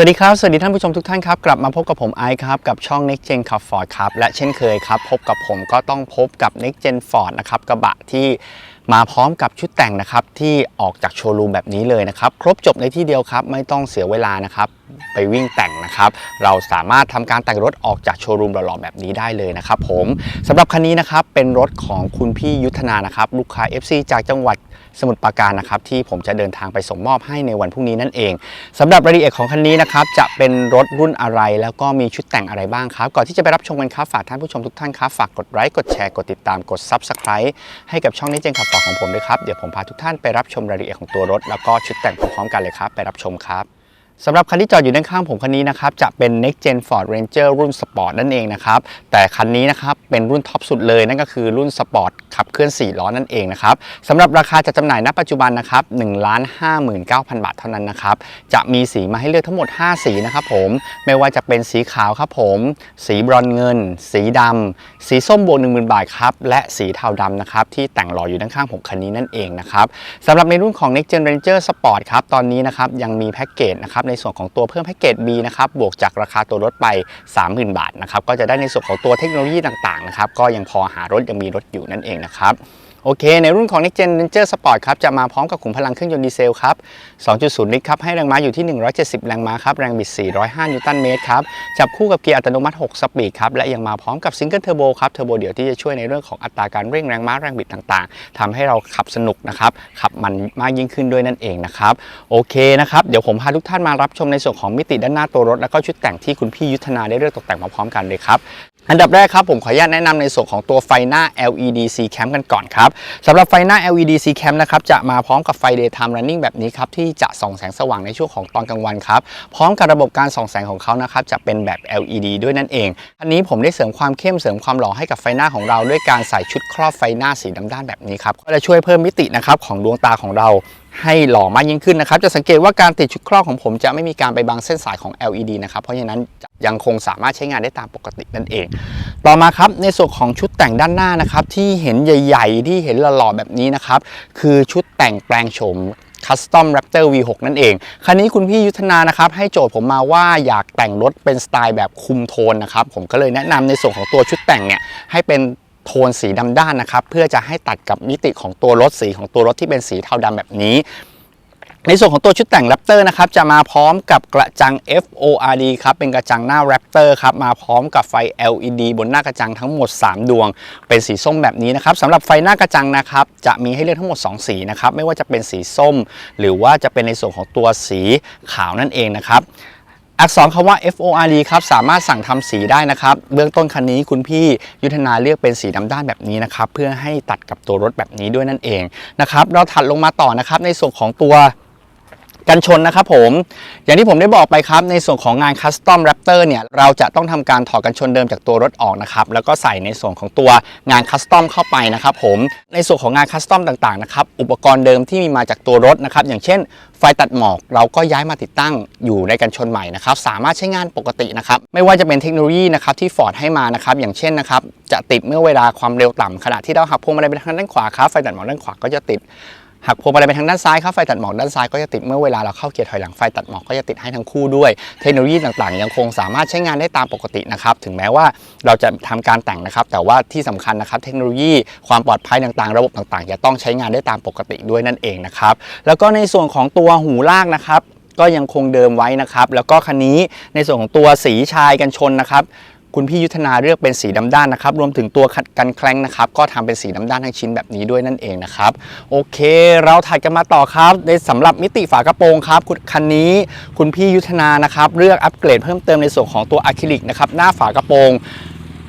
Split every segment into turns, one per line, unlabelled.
สวัสดีครับ สวัสดีท่านผู้ชมทุกท่านครับ กลับมาพบกับผมไอซ์ครับ กับช่อง Next Gen Car Ford ครับ และเช่นเคยครับ พบกับผมก็ต้องพบกับ Next Gen Ford นะครับกระบะที่มาพร้อมกับชุดแต่งนะครับ ที่ออกจากโชว์รูมแบบนี้เลยนะครับ ครบจบในที่เดียวครับ ไม่ต้องเสียเวลานะครับ ไปวิ่งแต่งนะครับ เราสามารถทำการแต่งรถออกจากโชว์รูมหล่อๆแบบนี้ได้เลยนะครับผมสำหรับคันนี้นะครับเป็นรถของคุณพี่ยุทธนานะครับลูกค้า FC จากจังหวัดสมุทรปราการนะครับที่ผมจะเดินทางไปส่งมอบให้ในวันพรุ่งนี้นั่นเองสำหรับรายละเอียดของคันนี้นะครับจะเป็นรถรุ่นอะไร แล้วก็มีชุดแต่งอะไรบ้างครับ ก่อนที่จะไปรับชมกันครับฝากท่านผู้ชมทุกท่านครับฝากกดไลค์กดแชร์กดติดตามกด Subscribe ให้กับช่องนี้เจนขับฝากของผมด้วยครับเดี๋ยวผมพาทุกท่านไปรับชมรายละเอียดของตัวรถ แล้วก็ชุดแต่งพร้อมกันเลยครับไปรับชมครับ สำหรับคันที่จอดอยู่ด้านข้างผมคันนี้นะครับจะเป็น Next Gen Ford Ranger รุ่น Sport นั่นเองนะครับแต่คันนี้นะครับเป็นรุ่นท็อปสุดเลยนั่นก็คือรุ่น Sport ขับเคลื่อน 4 ล้อนั่นเองนะครับสำหรับราคาจัดจำหน่ายณปัจจุบันนะครับ1 5 9 0 0 0 บาทเท่านั้นนะครับจะมีสีมาให้เลือกทั้งหมด 5 สีนะครับผมไม่ว่าจะเป็นสีขาวครับผม สีบรอนเงิน สีดำสีส้มบวก10,000 บาทครับและสีเทาดำนะครับที่แต่งหล่ออยู่ด้านข้างผมคันนี้นั่นเองนะครับสำหรับในรุ่นของ Next Gen Ranger Sport ครับตอนนี้นะครับยังมีแพ็กเกจนะครับในส่วนของตัวเพิ่มแพ็กเกจ B นะครับบวกจากราคาตัวรถไป 30,000 บาทนะครับก็จะได้ในส่วนของตัวเทคโนโลยีต่างๆนะครับก็ยังพอหารถยังมีรถอยู่นั่นเองนะครับ โอเค ในรุ่นของ Next Gen Ranger Sport ครับ จะมาพร้อมกับขุมพลังเครื่องยนต์ดีเซลครับ 2.0 ลิตรครับ ให้แรงม้าอยู่ที่ 170 แรงม้าครับ แรงบิด 405 นิวตันเมตรครับ จับคู่กับเกียร์อัตโนมัติ 6 สปีดครับ และยังมาพร้อมกับซิงเกิลเทอร์โบครับ เทอร์โบเดี่ยวที่จะช่วยในเรื่องของอัตราการเร่งแรงม้าแรงบิดต่างๆทำให้เราขับสนุกนะครับ ขับมันมากยิ่งขึ้นด้วยนั่นเองนะครับ โอเคนะครับ เดี๋ยวผมพาทุกท่านมารับชมในส่วนของมิติด้านหน้าตัวรถ แล้วก็ชุดแต่งที่คุณพี่ยุทธนาได้เลือกตกแต่งมาพร้อมกันเลยครับ อันดับแรกครับผมขออนุญาตแนะนำในส่วนของตัวไฟหน้า LED C Cam กันก่อนครับสำหรับไฟหน้า LED C Cam นะครับจะมาพร้อมกับไฟ Daytime Running แบบนี้ครับที่จะส่องแสงสว่างในช่วงของตอนกลางวันครับพร้อมกับระบบการส่องแสงของเขานะครับจะเป็นแบบ LED ด้วยนั่นเอง อันนี้ผมได้เสริมความเข้มเสริมความหล่อให้กับไฟหน้าของเราด้วยการใส่ชุดครอบไฟหน้าสีดำด้านแบบนี้ครับก็จะช่วยเพิ่มมิตินะครับของดวงตาของเราให้หล่อมากยิ่งขึ้นนะครับ จะสังเกตว่าการติดชุดครอบของผมจะไม่มีการไปบังเส้นสายของ LED นะครับ เพราะฉะนั้นยังคงสามารถใช้งานได้ตามปกตินั่นเอง ต่อมาครับในส่วนของชุดแต่งด้านหน้านะครับ ที่เห็นใหญ่ ๆ ที่เห็นหล่อๆแบบนี้นะครับ คือชุดแต่งแปลงโฉม Custom Raptor V6 นั่นเอง คันนี้คุณพี่ยุทธนานะครับ ให้โจทย์ผมมาว่าอยากแต่งรถเป็นสไตล์แบบคุมโทนนะครับ ผมก็เลยแนะนำในส่วนของตัวชุดแต่งเนี่ยให้เป็น โทนสีดำด้านนะครับ เพื่อจะให้ตัดกับมิติของตัวรถสีของตัวรถที่เป็นสีเทาดำแบบนี้ ในส่วนของตัวชุดแต่ง Raptor นะครับจะมาพร้อมกับกระจัง FORD ครับเป็นกระจังหน้า Raptor ครับมาพร้อมกับไฟ LED บนหน้ากระจังทั้งหมด 3 ดวง เป็นสีส้มแบบนี้นะครับสำหรับไฟหน้ากระจังนะครับจะมีให้เลือกทั้งหมด 2 สีนะครับไม่ว่าจะเป็นสีส้ม หรือว่าจะเป็นในส่วนของตัวสีขาวนั่นเองนะครับ อักษรคำว่า FORD ครับสามารถสั่งทำสีได้นะครับ เบื้องต้นคันนี้คุณพี่ยุทธนาเลือกเป็นสีดำด้านแบบนี้นะครับ เพื่อให้ตัดกับตัวรถแบบนี้ด้วยนั่นเองนะครับ เราถัดลงมาต่อนะครับในส่วนของตัว กันชนนะครับผมอย่างที่ผมได้บอกไปครับในส่วนของงาน Custom Raptor เนี่ยเราจะต้องทำการถอดกันชนเดิมจากตัวรถออกนะครับแล้วก็ใส่ในส่วนของตัวงาน Custom เข้าไปนะครับผมในส่วนของงาน Custom ต่างๆนะครับอุปกรณ์เดิมที่มีมาจากตัวรถนะครับอย่างเช่น ไฟตัดหมอกเราก็ย้ายมาติดตั้งอยู่ในกันชนใหม่นะครับสามารถใช้งานปกตินะครับไม่ว่าจะเป็นเทคโนโลยีนะครับที่ Ford ให้มานะครับอย่างเช่นนะครับจะติดเมื่อเวลาความเร็วต่ำขณะที่เราหักพวงมาลัยไปทางด้านขวาครับไฟตัดหมอกด้านขวาก็จะติด หักพวงมาลัยไปทางด้านซ้ายครับไฟตัดหมอกด้านซ้ายก็จะติดเมื่อเวลาเราเข้าเกียร์ถอยหลังไฟตัดหมอกก็จะติดให้ทั้งคู่ด้วย เทคโนโลยีต่างๆ ยังคงสามารถใช้งานได้ตามปกตินะครับถึงแม้ว่าเราจะทำการแต่งนะครับ แต่ว่าที่สำคัญนะครับ เทคโนโลยีความปลอดภัยต่างๆ ระบบต่างๆ จะต้องใช้งานได้ตามปกติด้วยนั่นเองนะครับแล้วก็ในส่วนของตัวหูลากนะครับก็ยังคงเดิมไว้นะครับ แล้วก็คันนี้ในส่วนของตัวสีชายกันชนนะครับ คุณพี่ยุทธนาเลือกเป็นสีดำด้านนะครับ รวมถึงตัวกันแคลงนะครับ ก็ทำเป็นสีดำด้านทั้งชิ้นแบบนี้ด้วยนั่นเองนะครับ โอเค เราถัดกันมาต่อครับ ในสำหรับมิติฝากระโปรงครับคุณคันนี้คุณพี่ยุทธนานะครับ เลือกอัปเกรดเพิ่มเติมในส่วนของตัวอะคริลิกนะครับ หน้าฝากระโปรง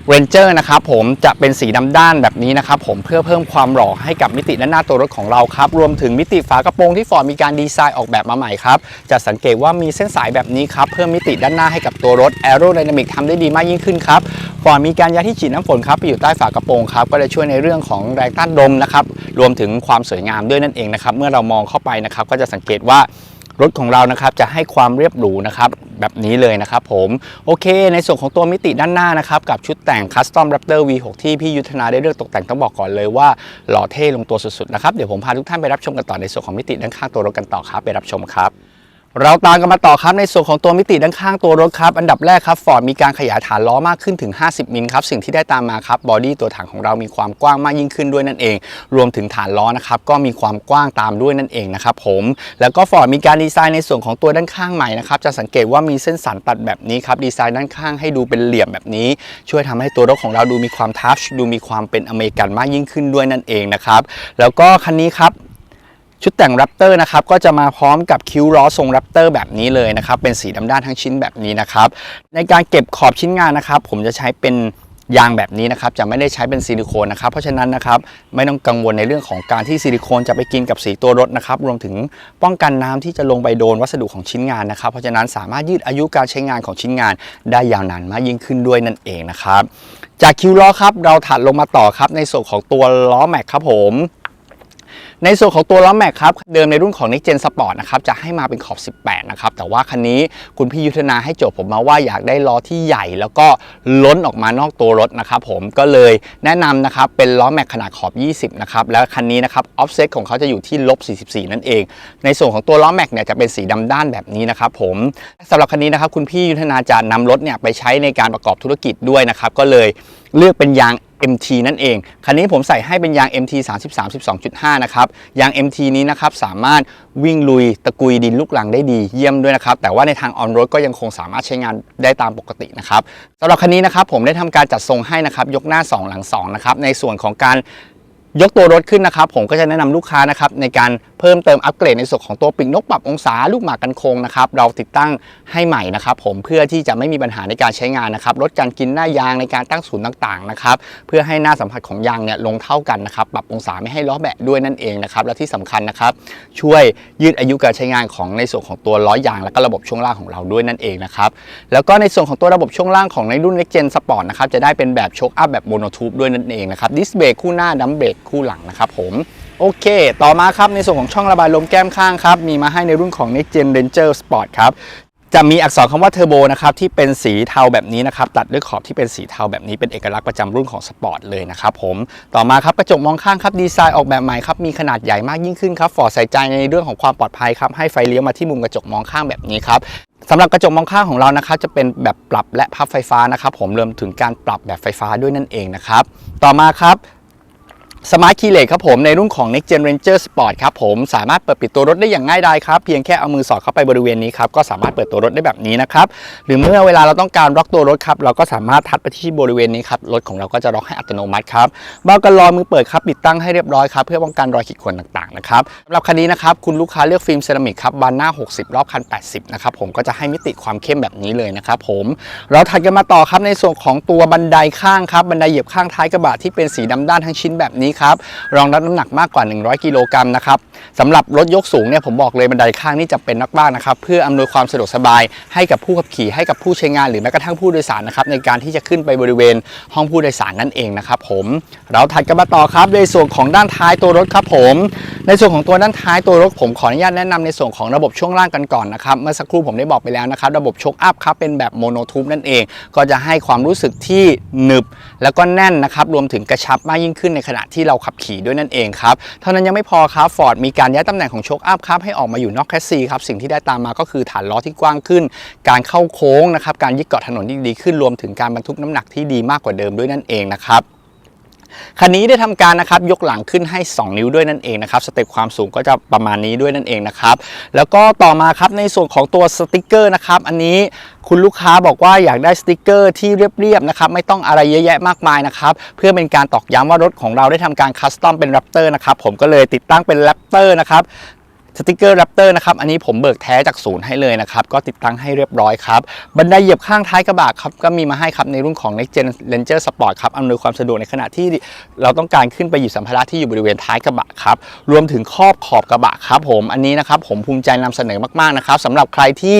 เรนเจอร์นะครับผมจะเป็นสีดำด้านแบบนี้นะครับผมเพื่อเพิ่มความหล่อให้กับมิติด้านหน้าตัวรถของเราครับ รวมถึงมิติฝากระโปรงที่ฟอร์ดมีการดีไซน์ออกแบบมาใหม่ครับ จะสังเกตว่ามีเส้นสายแบบนี้ครับ เพิ่มมิติด้านหน้าให้กับตัวรถแอโรไดนามิกทำได้ดีมากยิ่งขึ้นครับฟอร์ดมีการยัดที่ฉีดน้ำฝนครับไปอยู่ใต้ฝากระโปรงครับก็จะช่วยในเรื่องของแรงต้านลมนะครับรวมถึงความสวยงามด้วยนั่นเองนะครับเมื่อเรามองเข้าไปนะครับก็จะสังเกตว่า รถของเรานะครับจะให้ความเรียบหรูนะครับแบบนี้เลยนะครับผมโอเค ในส่วนของตัวมิติด้านหน้านะครับกับชุดแต่ง Custom Raptor V6 ที่พี่ยุทธนาได้เลือกตกแต่งต้องบอกก่อนเลยว่าหล่อเท่ลงตัวสุดๆนะครับเดี๋ยวผมพาทุกท่านไปรับชมกันต่อในส่วนของมิติด้านข้างตัวรถกันต่อครับไปรับชมครับ เราตามกันมาต่อครับในส่วนของตัวมิติด้านข้างตัวรถครับ อันดับแรกครับฟอร์ดมีการขยายฐานล้อมากขึ้นถึง 50 มิลครับสิ่งที่ได้ตามมาครับบอดี้ตัวถังของเรามีความกว้างมากยิ่งขึ้นด้วยนั่นเอง รวมถึงฐานล้อนะครับก็มีความกว้างตามด้วยนั่นเองนะครับผมแล้วก็ฟอร์ดมีการดีไซน์ในส่วนของตัวด้านข้างใหม่นะครับจะสังเกตว่ามีเส้นสันตัดแบบนี้ครับดีไซน์ด้านข้างให้ดูเป็นเหลี่ยมแบบนี้ ช่วยทำให้ตัวรถของเราดูมีความทัชดูมีความเป็นอเมริกันมากยิ่งขึ้นด้วยนั่นเองนะครับแล้วก็คันนี้ครับ ชุดแต่งแรปเตอร์นะครับก็จะมาพร้อมกับคิ้วล้อทรงแรปเตอร์แบบนี้เลยนะครับเป็นสีดำด้านทั้งชิ้นแบบนี้นะครับในการเก็บขอบชิ้นงานนะครับ ผมจะใช้เป็นยางแบบนี้นะครับจะไม่ได้ใช้เป็นซิลิโคนนะครับเพราะฉะนั้นนะครับไม่ต้องกังวลในเรื่องของการที่ซิลิโคนจะไปกินกับสีตัวรถนะครับรวมถึงป้องกันน้ำที่จะลงไปโดนวัสดุของชิ้นงานนะครับ เพราะฉะนั้นสามารถยืดอายุการใช้งานของชิ้นงาน ได้ยาวนานมากยิ่งขึ้นด้วยนั่นเองนะครับจากคิวล้อครับเราถัดลงมาต่อครับในส่วนของตัวล้อแม็กครับผม ในส่วนของตัวล้อแม็กครับ เดิมในรุ่นของ Next Gen Sport นะครับจะให้มาเป็นขอบ 18 นะครับ แต่ว่าคันนี้คุณพี่ยุทธนาให้โจทย์ผมมาว่าอยากได้ล้อที่ใหญ่ แล้วก็ล้นออกมานอกตัวรถนะครับผมก็เลยแนะนำนะครับเป็นล้อแม็กขนาดขอบ 20 นะครับ แล้วคันนี้นะครับออฟเซ็ตของเขาจะอยู่ที่ลบ 44 นั่นเอง ในส่วนของตัวล้อแม็กเนี่ยจะเป็นสีดำด้านแบบนี้นะครับผมสำหรับคันนี้นะครับคุณพี่ยุทธนาจะนำรถเนี่ยไปใช้ในการประกอบธุรกิจด้วยนะครับก็เลยเลือกเป็นยาง MT นั่นเอง คันนี้ผมใส่ให้เป็นยาง MT 33 12.5 นะครับ ยาง MT นี้นะครับสามารถวิ่งลุยตะกุยดินลูกลังได้ดีเยี่ยมด้วยนะครับ แต่ว่าในทางออนรถก็ยังคงสามารถใช้งานได้ตามปกตินะครับสำหรับคันนี้นะครับผมได้ทำการจัดทรงให้นะครับ ยกหน้า 2 หลัง2นะครับในส่วนของการยกตัวรถขึ้นนะครับ ผมก็จะแนะนำลูกค้านะครับในการ เพิ่มเติมอัปเกรดในส่วนของตัวปีกนกปรับองศาลูกหมากกันโค้งนะครับเราติดตั้งให้ใหม่นะครับผมเพื่อที่จะไม่มีปัญหาในการใช้งานนะครับลดการกินหน้ายางในการตั้งศูนย์ต่างๆนะครับเพื่อให้หน้าสัมผัสของยางเนี่ยลงเท่ากันนะครับปรับองศาไม่ให้ล้อแบะด้วยนั่นเองนะครับและที่สำคัญนะครับช่วยยืดอายุการใช้งานของในส่วนของตัวล้อยางและก็ระบบช่วงล่างของเราด้วยนั่นเองนะครับแล้วก็ในส่วนของตัวระบบช่วงล่างของในรุ่น Next Gen Sport นะครับจะได้เป็นแบบโชคอัพแบบโมโนทูบด้วยนั่นเองนะครับดิสเบรกคู่หน้าดัมเบรกคู่หลังนะครับผม โอเค ต่อมาครับในส่วนของช่องระบายลมแก้มข้างครับ มีมาให้ในรุ่นของ Next Gen Ranger Sport ครับจะมีอักษรคำว่าเทอร์โบนะครับที่เป็นสีเทาแบบนี้นะครับตัดด้วยขอบที่เป็นสีเทาแบบนี้เป็นเอกลักษณ์ประจำรุ่นของสปอร์ตเลยนะครับผมต่อมาครับกระจกมองข้างครับดีไซน์ออกแบบใหม่ครับมีขนาดใหญ่มากยิ่งขึ้นครับฟอร์ใส่ใจในเรื่องของความปลอดภัยครับให้ไฟเลี้ยวมาที่มุมกระจกมองข้างแบบนี้ครับสำหรับกระจกมองข้างของเรานะครับจะเป็นแบบปรับและพับไฟฟ้านะครับผมรวมถึงการปรับแบบไฟฟ้าด้วยนั่นเองนะครับต่อมาครับ สมาร์ทคีย์เลสครับผมในรุ่นของ Next Gen Ranger Sport ครับผมสามารถเปิดปิดตัวรถได้อย่างง่ายดายครับเพียงแค่เอามือสอดเข้าไปบริเวณนี้ครับก็สามารถเปิดตัวรถได้แบบนี้นะครับหรือเมื่อเวลาเราต้องการล็อกตัวรถครับเราก็สามารถทัดไปที่บริเวณนี้ครับรถของเราก็จะล็อกให้อัตโนมัติครับเบากันรอยมือเปิดครับปิดตั้งให้เรียบร้อยครับเพื่อป้องกันรอยขีดข่วนต่างๆนะครับสำหรับคันนี้นะครับคุณลูกค้าเลือกฟิล์มเซรามิกครับบานหน้า 60 รอบคัน 80 นะครับผมก็จะให้มิติความเข้มแบบนี้เลยนะครับผมเราถัดกันมาต่อครับในส่วนของตัวบันไดข้างครับบันไดเหยียบข้างท้ายกระบะที่เป็นสีดำด้านทั้งชิ้นแบบนี้ครับรองรับน้ำหนักมากกว่า 100 กิโลกรัมนะครับสำหรับรถยกสูงเนี่ยผมบอกเลยบันไดข้างนี่จะเป็นนักบ้านนะครับเพื่ออำนวยความสะดวกสบายให้กับผู้ขับขี่ให้กับผู้ใช้งานหรือแม้กระทั่งผู้โดยสารนะครับในการที่จะขึ้นไปบริเวณห้องผู้โดยสารนั่นเองนะครับผมเราถัดกันมาต่อครับในส่วนของด้านท้ายตัวรถครับผม ในส่วนของตัวด้านท้ายตัวรถผมขออนุญาตแนะนำในส่วนของระบบช่วงล่างกันก่อนนะครับเมื่อสักครู่ผมได้บอกไปแล้วนะครับระบบโชคอัพครับเป็นแบบโมโนทูบนั่นเอง ก็จะให้ความรู้สึกที่หนึบ แล้วก็แน่นนะครับรวมถึงกระชับมากยิ่งขึ้นในขณะที่ที่เราขับขี่ด้วยนั่นเองครับ เท่านั้นยังไม่พอครับฟอร์ดมีการย้ายตำแหน่งของโชคอัพครับให้ออกมาอยู่นอกแคสซีครับ สิ่งที่ได้ตามมาก็คือฐานล้อที่กว้างขึ้น การเข้าโค้งนะครับ การยึดเกาะถนนที่ดีขึ้น รวมถึงการบรรทุกน้ำหนักที่ดีมากกว่าเดิมด้วยนั่นเองนะครับ คันนี้ได้ทำการนะครับยกหลังขึ้นให้ 2 นิ้วด้วยนั่นเองนะครับสเต็ปความสูงก็จะประมาณนี้ด้วยนั่นเองนะครับแล้วก็ต่อมาครับในส่วนของตัวสติกเกอร์นะครับอันนี้คุณลูกค้าบอกว่าอยากได้สติกเกอร์ที่เรียบๆนะครับไม่ต้องอะไรเยอะแยะมากมายนะครับเพื่อเป็นการตอกย้ำว่ารถของเราได้ทำการคัสตอมเป็นแรปเตอร์นะครับผมก็เลยติดตั้งเป็นแรปเตอร์นะครับ สติกเกอร์แรปเตอร์นะครับอันนี้ผมเบิกแท้จากศูนย์ให้เลยนะครับก็ติดตั้งให้เรียบร้อยครับบันไดเหยียบข้างท้ายกระบะครับก็มีมาให้ครับในรุ่นของ Next Gen Ranger Sport ครับอำนวยความสะดวกในขณะที่เราต้องการขึ้นไปหยิบสัมภาระที่อยู่บริเวณท้ายกระบะครับรวมถึงครอบขอบกระบะครับผมอันนี้นะครับผมภูมิใจนำเสนอมากๆนะครับสำหรับใครที่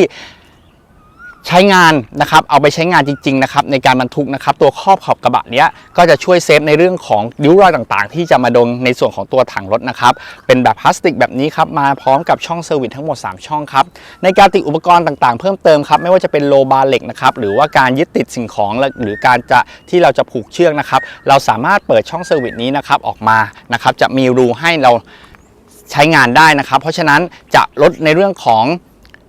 ใช้งานนะครับเอาไปใช้งานจริงๆนะครับในการบรรทุกนะครับตัวครอบขอบกระบะเนี้ยก็จะช่วยเซฟในเรื่องของริ้วรอยต่างๆ ที่จะมาโดนในส่วนของตัวถังรถนะครับเป็นแบบพลาสติกแบบนี้ครับมาพร้อมกับช่องเซอร์วิสทั้งหมด 3 ช่องครับในการติดอุปกรณ์ต่างๆ เพิ่มเติมครับไม่ว่าจะเป็นโลบาร์เหล็กนะครับหรือว่าการยึดติดสิ่งของหรือการจะที่เราจะผูกเชือกนะครับเราสามารถเปิดช่องเซอร์วิสนี้นะครับออกมานะครับจะมีรูให้เราใช้งานได้นะครับ เพราะฉะนั้นจะลดในเรื่องของ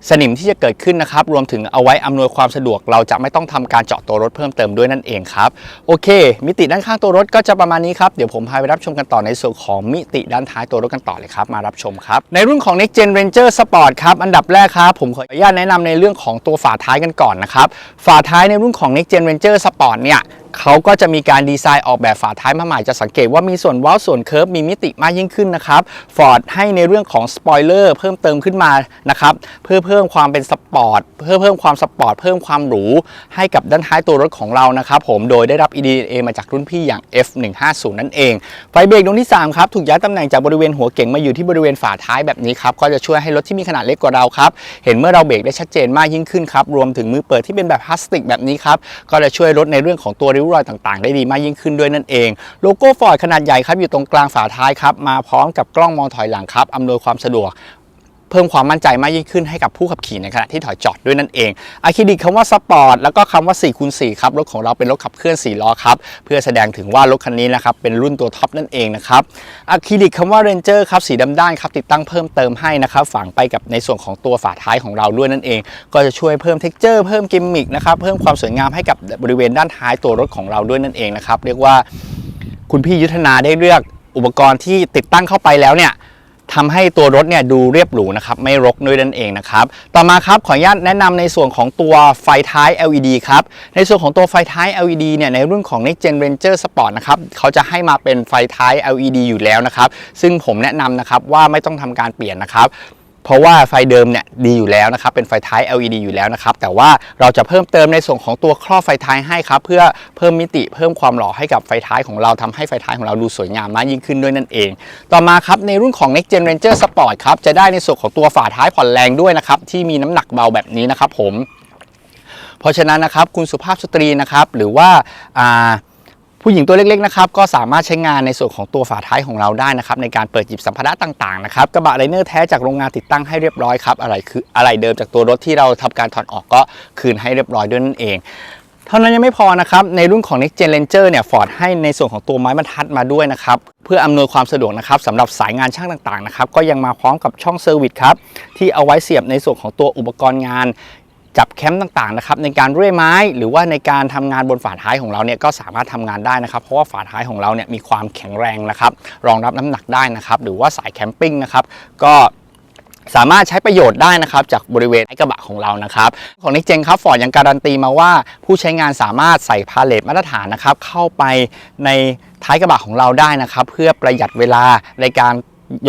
สนิมที่จะเกิดขึ้นนะครับ รวมถึงเอาไว้อำนวยความสะดวก เราจะไม่ต้องทำการเจาะตัวรถเพิ่มเติมด้วยนั่นเองครับ โอเค มิติด้านข้างตัวรถก็จะประมาณนี้ครับ เดี๋ยวผมพาไปรับชมกันต่อในส่วนของมิติด้านท้ายตัวรถกันต่อเลยครับ มารับชมครับ ในรุ่นของ Next Gen Ranger Sport ครับ อันดับแรกครับ ผมขออนุญาตแนะนำในเรื่องของตัวฝาท้ายกันก่อนนะครับ ฝาท้ายในรุ่นของ Next Gen Ranger Sport เนี่ย เขาก็จะมีการดีไซน์ออกแบบฝาท้ายมาใหม่จะสังเกตว่ามีส่วนว้าส่วนเคิร์ฟมีมิติมากยิ่งขึ้นนะครับฟอร์ดให้ในเรื่องของสปอยเลอร์เพิ่มเติมขึ้นมานะครับเพื่อเพิ่มความเป็นสปอร์ตเพื่อเพิ่มความสปอร์ตเพิ่มความหรูให้กับด้านท้ายตัวรถของเรานะครับผมโดยได้รับ EDA มาจากรุ่นพี่อย่าง F150 นั่นเอง ไฟเบรกดวงที่3ครับถูกย้ายตำแหน่งจากบริเวณหัวเก่งมาอยู่ที่บริเวณฝาท้ายแบบนี้ครับก็จะช่วยให้รถที่มีขนาดเล็กกว่าเราครับเห็นเมื่อเราเบรกได้ชัดเจนมากยิ่งขึ้นครับรวมถึงมือเปิดที่เป็นแบบพลาสติกแบบนี้ครับก็จะช่วยลดในเรื่องของตัวริ้วรอยต่างๆ ได้ดีมากยิ่งขึ้นด้วยนั่นเอง โลโก้ฟอร์ดขนาดใหญ่ครับอยู่ตรงกลางฝาท้ายครับมาพร้อมกับกล้องมองถอยหลังครับอำนวยความสะดวก เพิ่มความมั่นใจมากยิ่งขึ้นให้กับผู้ขับขี่ในขณะที่ถอยจอดด้วยนั่นเองอะคริลิกคำว่าสปอร์ตแล้วก็คำว่า4คูณ4ครับรถของเราเป็นรถขับเคลื่อน4ล้อครับเพื่อแสดงถึงว่ารถคันนี้นะครับเป็นรุ่นตัวท็อปนั่นเองนะครับอะคริลิกคำว่าเรนเจอร์ครับสีดำด้านครับติดตั้งเพิ่มเติมให้นะครับฝังไปกับในส่วนของตัวฝาท้ายของเราด้วยนั่นเอง ก็จะช่วยเพิ่มเท็กเจอร์เพิ่มกิมมิคนะครับเพิ่มความสวยงามให้กับบริเวณด้านท้ายตัวรถของเราด้วยนั่นเองนะครับเรียกว่าคุณพี่ยุทธนาได้เลือกอุปกรณ์ที่ติดตั้งเข้าไปแล้วเนี่ย ทำให้ตัวรถเนี่ยดูเรียบหรูนะครับไม่รกด้วยนั่นเองนะครับต่อมาครับขออนุญาตแนะนำในส่วนของตัวไฟท้าย LED ครับในส่วนของตัวไฟท้าย LED เนี่ยในรุ่นของ Next Gen Ranger Sport นะครับเขาจะให้มาเป็นไฟท้าย LED อยู่แล้วนะครับซึ่งผมแนะนำนะครับว่าไม่ต้องทำการเปลี่ยนนะครับ เพราะว่าไฟเดิมเนี่ยดีอยู่แล้วนะครับ เป็นไฟท้าย LED อยู่แล้วนะครับ แต่ว่าเราจะเพิ่มเติมในส่วนของตัวครอบไฟท้ายให้ครับ เพื่อเพิ่มมิติเพิ่มความหล่อให้กับไฟท้ายของเราทำให้ไฟท้ายของเราดูสวยงามมากยิ่งขึ้นด้วยนั่นเอง ต่อมาครับในรุ่นของ Next Gen Ranger Sport ครับจะได้ในส่วนของตัวฝาท้ายผ่อนแรงด้วยนะครับที่มีน้ำหนักเบาแบบนี้นะครับผม เพราะฉะนั้นนะครับคุณสุภาพสตรีนะครับหรือว่าอ่า ผู้หญิงตัวเล็กๆนะครับก็สามารถใช้งานในส่วนของตัวฝาท้ายของเราได้นะครับในการเปิดหยิบสัมภาระต่างๆนะครับกระบะไลเนอร์แท้จากโรงงานติดตั้งให้เรียบร้อยครับอะไรคืออะไรเดิมจากตัวรถที่เราทำการถอดออกก็คืนให้เรียบร้อยด้วยนั่นเองเท่านั้นยังไม่พอนะครับในรุ่นของ Next Gen Ranger เนี่ยฟอร์ดให้ในส่วนของตัวไม้บรรทัดมาด้วยนะครับเพื่ออำนวยความสะดวกนะครับสำหรับสายงานช่างต่างๆนะครับก็ยังมาพร้อมกับช่องเซอร์วิสครับที่เอาไว้เสียบในส่วนของตัวอุปกรณ์งาน จับแคมป์ต่างๆนะครับในการเรื่อยไม้หรือว่าในการทำงานบนฝาท้ายของเราเนี่ยก็สามารถทำงานได้นะครับ เพราะว่าฝาท้ายของเราเนี่ยมีความแข็งแรงนะครับรองรับน้ำหนักได้นะครับ หรือว่าสายแคมปิ้งนะครับก็สามารถใช้ประโยชน์ได้นะครับจากบริเวณไอกระบะของเรานะครับ ของ Next Gen ครับฟอร์ดยังการันตีมาว่า ผู้ใช้งานสามารถใส่พาเลทมาตรฐานนะครับ เข้าไปในท้ายกระบะของเราได้นะครับ เพื่อประหยัดเวลาในการ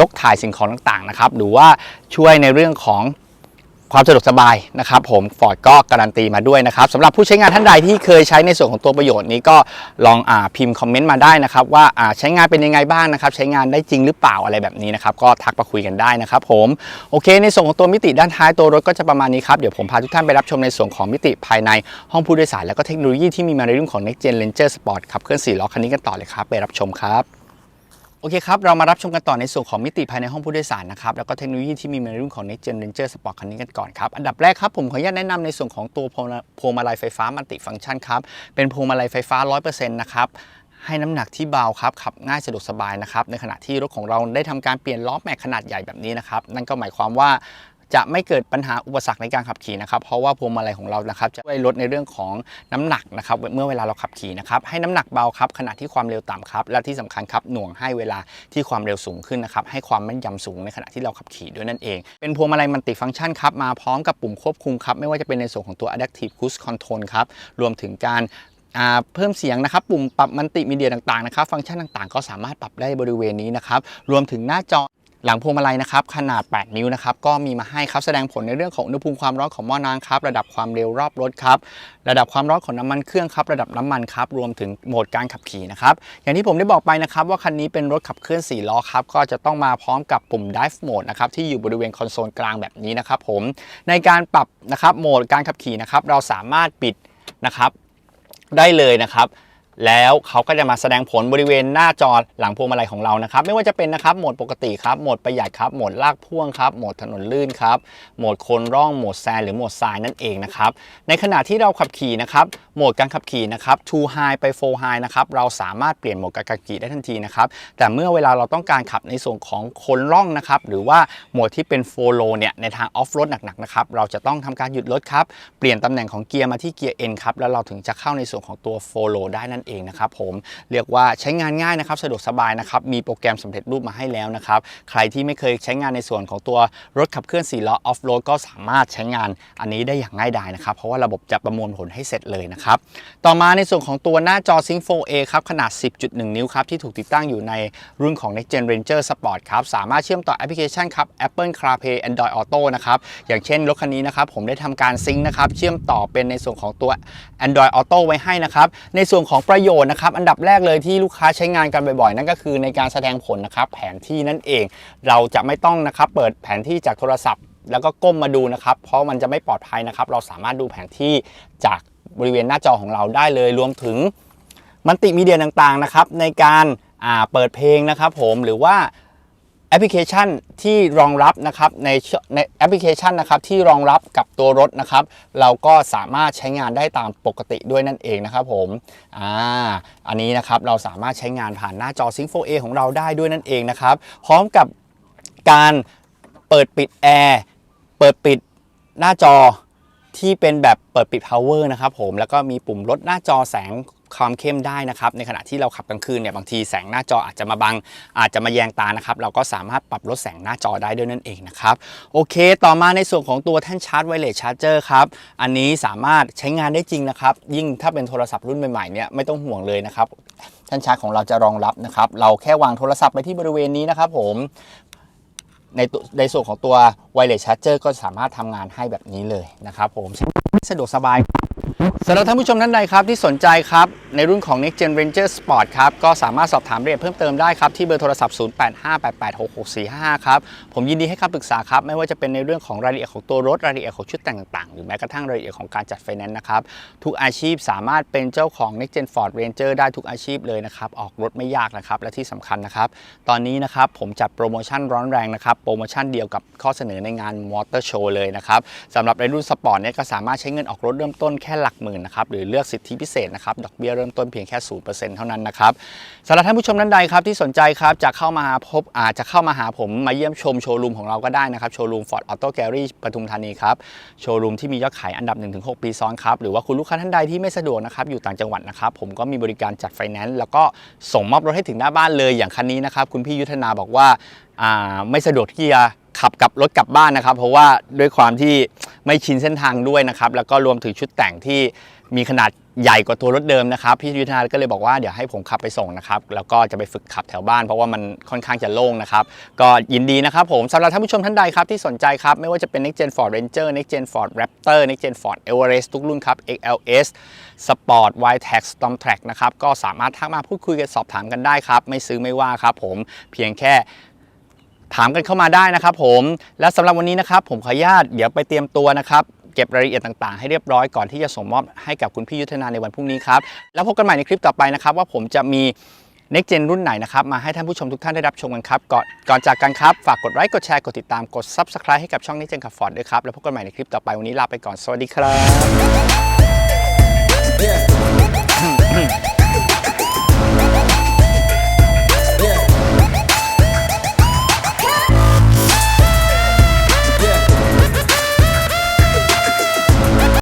ยกถ่ายสิ่งของต่างๆนะครับ หรือว่าช่วยในเรื่องของ ความสะดวกสบายนะครับผมฟอร์ดก็การันตีมาด้วยนะครับสำหรับผู้ใช้งานท่านใดที่เคยใช้ในส่วนของตัวประโยชน์นี้ก็ลองอพิมพ์คอมเมนต์มาได้นะครับว่าอ่าใช้งานเป็นยังไงบ้างนะครับใช้งานได้จริงหรือเปล่าอะไรแบบนี้นะครับก็ทักมาคุยกันได้นะครับผมโอเค ในส่วนของตัวมิติด้านท้ายตัวรถก็จะประมาณนี้ครับเดี๋ยวผมพาทุกท่านไปรับชมในส่วนของมิติภายในห้องผู้โดยสารแล้วก็เทคโนโลยีที่มีมาในรุ่นของ Next Gen Ranger Sport ขับเคลื่อน4ล้อคันนี้กันต่อเลยครับไปรับชมครับ โอเคครับ เรามารับชมกันต่อในส่วนของมิติภายในห้องผู้โดยสารนะครับ แล้วก็เทคโนโลยีที่มีในรุ่นของ Next Gen Ranger Sport คันนี้กันก่อนครับ อันดับแรกครับ ผมขออนุญาตแนะนำในส่วนของตัวพวงมาลัยไฟฟ้ามัลติฟังก์ชันครับ เป็นพวงมาลัยไฟฟ้า 100%นะครับให้น้ำหนักที่เบาครับขับง่ายสะดวกสบายนะครับในขณะที่รถของเราได้ทำการเปลี่ยนล้อแม็กขนาดใหญ่แบบนี้นะครับนั่นก็หมายความว่า จะไม่เกิดปัญหาอุปสรรคในการขับขี่นะครับ เพราะว่าพวงมาลัยของเรานะครับจะช่วยลดในเรื่องของน้ำหนักนะครับเมื่อเวลาเราขับขี่นะครับให้น้ำหนักเบาครับขณะที่ความเร็วต่ำครับและที่สำคัญครับหน่วงให้เวลาที่ความเร็วสูงขึ้นนะครับให้ความแม่นยำสูงในขณะที่เราขับขี่ด้วยนั่นเอง เป็นพวงมาลัยมัลติฟังก์ชันครับมาพร้อมกับปุ่มควบคุมครับไม่ว่าจะเป็นในส่วนของตัว Adaptive Cruise Control ครับรวมถึงการเพิ่มเสียงนะครับปุ่มปรับมัลติมีเดียต่างๆนะครับ ฟังก์ชันต่างๆ ก็สามารถปรับได้บริเวณนี้นะครับ รวมถึงหน้าจอ หลังพวงมาลัยนะครับขนาด 8 นิ้วนะครับก็มีมาให้ครับแสดงผลในเรื่องของอุณหภูมิความร้อนของหม้อน้ำครับระดับความเร็วรอบรถครับระดับความร้อนของน้ำมันเครื่องครับระดับน้ำมันครับรวมถึงโหมดการขับขี่นะครับอย่างที่ผมได้บอกไปนะครับว่าคันนี้เป็นรถขับเคลื่อน4ล้อครับก็จะต้องมาพร้อมกับปุ่ม Drive Mode นะครับที่อยู่บริเวณคอนโซลกลางแบบนี้นะครับผมในการปรับนะครับโหมดการขับขี่นะครับเราสามารถปิดนะครับได้เลยนะครับ แล้วเขาก็จะมาแสดงผลบริเวณหน้าจอหลังพวงมาลัยของเรานะครับ ไม่ว่าจะเป็นนะครับโหมดปกติครับโหมดประหยัดครับโหมดลากพ่วงครับโหมดถนนลื่นครับโหมดโคนร่องโหมดแซนหรือโหมดทรายนั่นเองนะครับในขณะที่เราขับขี่นะครับโหมดการขับขี่นะครับ2 high ไป4 high นะครับเราสามารถเปลี่ยนโหมดการขับขี่ได้ทันทีนะครับแต่เมื่อเวลาเราต้องการขับในส่วนของโคนร่องนะครับหรือว่าโหมดที่เป็น4 low เนี่ยในทาง off road หนักๆนะครับเราจะต้องทำการหยุดรถครับเปลี่ยนตำแหน่งของเกียร์มาที่เกียร์ N ครับแล้วเราถึงจะเข้าในส่วนของตัว4 low ได้นั่นเองนะครับผมเรียกว่าใช้งานง่ายนะครับสะดวกสบายนะครับมีโปรแกรมสำเร็จรูปมาให้แล้วนะครับใครที่ไม่เคยใช้งานในส่วนของตัวรถขับเคลื่อน4ล้อ off road ก็สามารถใช้งานอันนี้ได้อย่างง่ายดายนะครับเพราะว่าระบบจะประมวลผลให้เสร็จเลยนะครับต่อมาในส่วนของตัวหน้าจอ Sync 4A ครับขนาด 10.1 นิ้วครับที่ถูกติดตั้งอยู่ในรุ่นของ Next Gen Ranger Sport ครับสามารถเชื่อมต่อแอปพลิเคชันครับ Apple CarPlay Android Auto นะครับอย่างเช่นรถคันนี้นะครับผมได้ทำการซิงค์นะครับเชื่อมต่อเป็นในส่วนของตัว Android Auto ไว้ให้นะครับในส่วนของประโยชน์นะครับ อันดับแรกเลยที่ลูกค้าใช้งานกันบ่อยๆ นั่นก็คือในการแสดงผลนะครับ แผนที่นั่นเอง เราจะไม่ต้องนะครับเปิดแผนที่จากโทรศัพท์ แล้วก็ก้มมาดูนะครับ เพราะมันจะไม่ปลอดภัยนะครับ เราสามารถดูแผนที่จากบริเวณหน้าจอของเราได้เลย รวมถึงมัลติมีเดียต่างๆนะครับในการเปิดเพลงนะครับผมหรือว่า แอปพลิเคชันที่รองรับนะครับในในแอปพลิเคชันนะครับที่รองรับกับตัวรถนะครับ เราก็สามารถใช้งานได้ตามปกติด้วยนั่นเองนะครับผมอ่าอันนี้นะครับเราสามารถใช้งานผ่านหน้าจอ Sync 4A ของเราได้ด้วยนั่นเองนะครับ พร้อมกับการเปิดปิดแอร์เปิดปิดหน้าจอ ที่เป็นแบบเปิดปิด power นะครับผมแล้วก็มีปุ่มลดหน้าจอแสงความเข้มได้นะครับในขณะที่เราขับกลางคืนเนี่ยบางทีแสงหน้าจออาจจะมาบัง อาจจะมาแยงตานะครับเราก็สามารถปรับลดแสงหน้าจอได้ด้วยนั่นเองนะครับโอเค ต่อมาในส่วนของตัวแท่นชาร์จไวเลสชาร์จเจอร์ครับอันนี้สามารถใช้งานได้จริงนะครับยิ่งถ้าเป็นโทรศัพท์รุ่นใหม่ๆเนี่ยไม่ต้องห่วงเลยนะครับแท่นชาร์จของเราจะรองรับนะครับเราแค่วางโทรศัพท์ไปที่บริเวณนี้นะครับผม ในตัวในส่วนของตัว Wireless Charger ก็สามารถทำงานให้แบบนี้เลยนะครับผม ใช้งานสะดวกสบายสำหรับท่านผู้ชมท่านใดครับที่สนใจครับ ในรุ่นของ Next Gen Ranger Sport ครับ ก็สามารถสอบถามรายละเอียดเพิ่มเติมได้ครับ ที่เบอร์โทรศัพท์ 0858866455 ครับ ผมยินดีให้คำปรึกษาครับ ไม่ว่าจะเป็นในเรื่องของรายละเอียดของตัวรถ รายละเอียดของชุดแต่งต่างๆ หรือแม้กระทั่งรายละเอียดของการจัดไฟแนนซ์นะครับ ทุกอาชีพสามารถเป็นเจ้าของ Next Gen Ford Ranger ได้ทุกอาชีพเลยนะครับออกรถไม่ยากนะครับและที่สำคัญนะครับตอนนี้นะครับผมจัดโปรโมชั่นร้อนแรงนะครับโปรโมชั่นเดียวกับข้อเสนอในงานมอเตอร์โชว์เลยนะครับสำหรับในรุ่นสปอร์ตเนี่ยก็สามารถใช้เงินออกรถเริ่มต้นแค่หลักหมื่นนะครับหรือเลือกสิทธิพิเศษนะครับดอกเบี้ยเริ่มต้นเพียงแค่0%เท่านั้นนะครับสำหรับท่านผู้ชมท่านใดครับที่สนใจครับจะเข้ามาพบอาจจะเข้ามาหาผมมาเยี่ยมชมโชว์รูมของเราก็ได้นะครับโชว์รูม Ford Auto Gallery ปทุมธานีครับโชว์รูมที่มียอดขายอันดับ 1-6 ปีซ้อนครับหรือว่าคุณลูกค้าท่านใดที่ไม่สะดวกนะครับอยู่ต่างจังหวัดนะครับผมก็มีบริการจัดไฟแนนซ์แล้วก็ส่งมอบรถให้ถึงหน้าบ้านเลยอย่างคันนี้นะครับคุณพี่ยุทธนาบอกว่าอ่าไม่สะดวกที่จะ ขับกับรถกลับบ้านนะครับ เพราะว่าด้วยความที่ไม่ชินเส้นทางด้วยนะครับ แล้วก็รวมถึงชุดแต่งที่มีขนาดใหญ่กว่าตัวรถเดิมนะครับพี่ยุทธนาก็เลยบอกว่าเดี๋ยวให้ผมขับไปส่งนะครับแล้วก็จะไปฝึกขับแถวบ้าน เพราะว่ามันค่อนข้างจะโล่งนะครับก็ยินดีนะครับผมสำหรับท่านผู้ชมท่านใดครับที่สนใจครับไม่ว่าจะเป็น Next Gen Ford Ranger Next Gen Ford Raptor Next Gen Ford Everest ทุกรุ่นครับ XLS Sport Y-Tax Storm Track นะครับก็สามารถทักมาพูดคุยกันสอบถามกันได้ครับไม่ซื้อไม่ว่าครับผมเพียงแค่ ถามกันเข้ามาได้นะครับผมและสำหรับวันนี้นะครับผมขออนุญาตเดี๋ยวไปเตรียมตัวนะครับเก็บรายละเอียดต่างๆ ให้เรียบร้อยก่อนที่จะส่งมอบให้กับคุณพี่ยุทธนาในวันพรุ่งนี้ครับแล้วพบกันใหม่ในคลิปต่อไปนะครับว่าผมจะมีเน็กเจนรุ่นไหนนะครับมาให้ท่านผู้ชมทุกท่านได้รับชมกันครับก่อนก่อนจากกันครับ ฝากกดไลค์กดแชร์กดติดตามกด Subscribe ให้กับช่องเน็กเจนขับฟอร์ดด้วยครับแล้วพบกันใหม่ในคลิปต่อไปวันนี้ลาไปก่อนสวัสดีครับ